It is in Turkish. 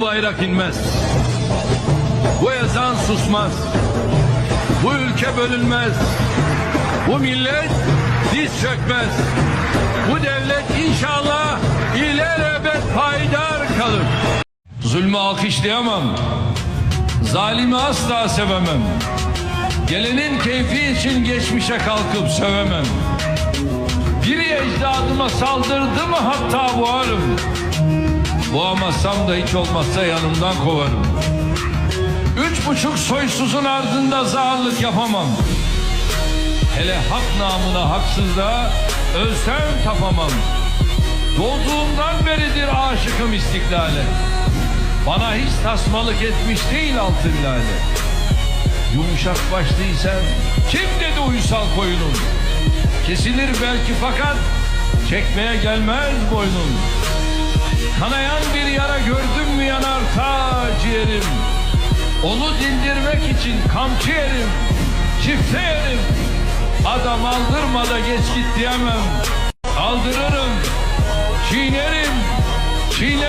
bayrak inmez. Bu ezan susmaz. Bu ülke bölünmez. Bu millet diz çökmez. Bu devlet inşallah ilelebet payidar kalır. Zulmü alkışlayamam. Zalimi asla sevemem. Gelenin keyfi için geçmişe kalkıp sövemem. Biri ecdadıma saldırdı mı hatta boğarım. Boğamazsam da hiç olmazsa yanımdan kovarım. Üç buçuk soysuzun ardında zağırlık yapamam. Hele hak namına haksızlığa ölsem tapamam. Doğduğumdan beridir aşıkım istiklale. Bana hiç tasmalık etmiş değil altın lale. Yumuşak başlıysan kim dedi uysal koyunum? Kesilir belki fakat çekmeye gelmez boynum. Kanayan bir yara gördüm mü yanar ta ciğerim. Onu dindirmek için kamçı yerim, çifte yerim. Adam aldırma da geç git diyemem. Aldırırım, çiğnerim, çiğnenirim.